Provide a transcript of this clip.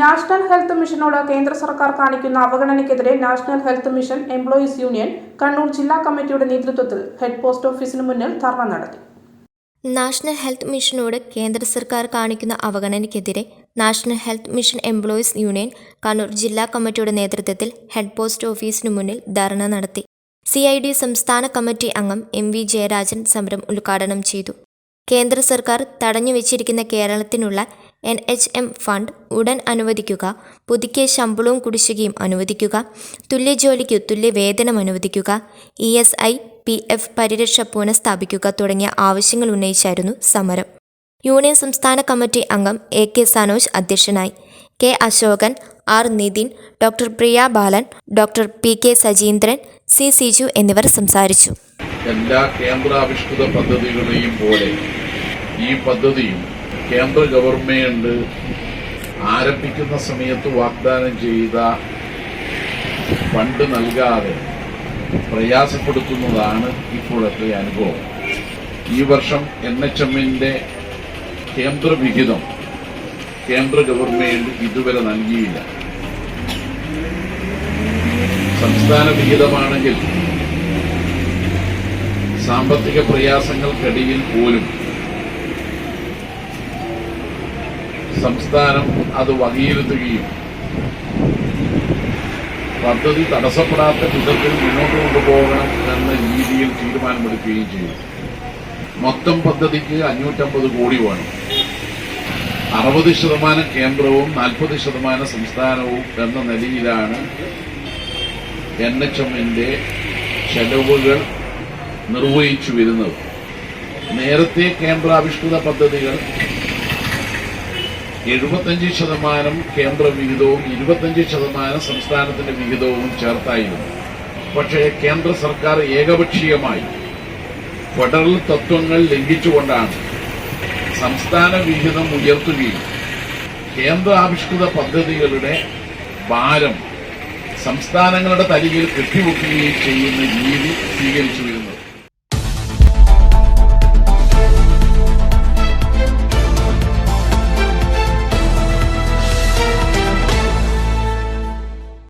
National health മിഷനോട് കേന്ദ്ര സർക്കാർ കാണിക്കുന്ന അവഗണനയ്ക്കെതിരെ national health mission employees union Kannur ജില്ലാ കമ്മിറ്റിയുടെ നേതൃത്വത്തിൽ ഹെഡ് പോസ്റ്റ് ഓഫീസിന് മുന്നിൽ ധർണ നടത്തി. നാഷണൽ ഹെൽത്ത് മിഷനോട് കേന്ദ്ര സർക്കാർ കാണിക്കുന്ന അവഗണനയ്ക്കെതിരെ national health mission employees union Kannur ജില്ലാ കമ്മിറ്റിയുടെ നേതൃത്വത്തിൽ ഹെഡ് പോസ്റ്റ് ഓഫീസിന് മുന്നിൽ ധർണ നടത്തി. സി ഐ ഡി സംസ്ഥാന കമ്മിറ്റി അംഗം എം വി ജയരാജൻ സമരം ഉദ്ഘാടനം ചെയ്തു. കേന്ദ്ര സർക്കാർ തടഞ്ഞുവെച്ചിരിക്കുന്ന കേരളത്തിനുള്ള എൻ എച്ച് എം ഫണ്ട് ഉടൻ അനുവദിക്കുക. പുതുക്കിയ ശമ്പളവും കുടിശ്ശികയും അനുവദിക്കുക. തുല്യ ജോലിക്ക് തുല്യ വേതനം അനുവദിക്കുക. E S I P F പരിരക്ഷ പുനഃസ്ഥാപിക്കുക തുടങ്ങിയ ആവശ്യങ്ങൾ ഉന്നയിച്ചായിരുന്നു സമരം. യൂണിയൻ സംസ്ഥാന കമ്മിറ്റി അംഗം എ കെ സനോജ് അധ്യക്ഷനായി. K Ashokan R Nithin doctor Priya Balan doctor P K Sajeendran C Siju എന്നിവർ സംസാരിച്ചു. എല്ലാ കേന്ദ്രാവിഷ്കൃത പദ്ധതികളെയും പോലെ ഈ പദ്ധതിയും കേന്ദ്ര ഗവൺമെന്റ് ആരംഭിക്കുന്ന സമയത്ത് വാഗ്ദാനം ചെയ്ത ഫണ്ട് നൽകാതെ പ്രയാസപ്പെടുത്തുന്നതാണ് ഇപ്പോഴത്തെ അനുഭവം. ഈ വർഷം എൻ എച്ച് കേന്ദ്ര വിഹിതം കേന്ദ്ര ഗവൺമെന്റ് ഇതുവരെ നൽകിയില്ല. സംസ്ഥാന വിഹിതമാണെങ്കിൽ സാമ്പത്തിക പ്രയാസങ്ങൾക്കിടയിൽ പോലും സംസ്ഥാനം അത് വകയിരുത്തുകയും പദ്ധതി തടസ്സപ്പെടാത്ത വിധത്തിൽ മുന്നോട്ട് കൊണ്ടുപോകണം എന്ന രീതിയിൽ തീരുമാനമെടുക്കുകയും ചെയ്തു. മൊത്തം പദ്ധതിക്ക് അഞ്ഞൂറ്റമ്പത് കോടി വേണം. അറുപത് ശതമാനം കേന്ദ്രവും നാൽപ്പത് ശതമാനം സംസ്ഥാനവും എന്ന നിലയിലാണ് എൻ എച്ച് എമ്മിന്റെ ചെലവുകൾ നിർവഹിച്ചു വരുന്നത്. നേരത്തെ കേന്ദ്രാവിഷ്കൃത പദ്ധതികൾ എഴുപത്തഞ്ച് ശതമാനം കേന്ദ്ര വിഹിതവും ഇരുപത്തഞ്ച് ശതമാനം സംസ്ഥാനത്തിന്റെ വിഹിതവും ചേർത്തായിരുന്നു. പക്ഷേ കേന്ദ്ര സർക്കാർ ഏകപക്ഷീയമായി ഫെഡറൽ തത്വങ്ങൾ ലംഘിച്ചുകൊണ്ടാണ് സംസ്ഥാന വിഹിതം ഉയർത്തുകയും കേന്ദ്ര കേന്ദ്രാവിഷ്കൃത പദ്ധതികളുടെ ഭാരം സംസ്ഥാനങ്ങളുടെ തലയിൽ കെട്ടിവെക്കുകയും ചെയ്യുന്ന രീതി സ്വീകരിച്ചു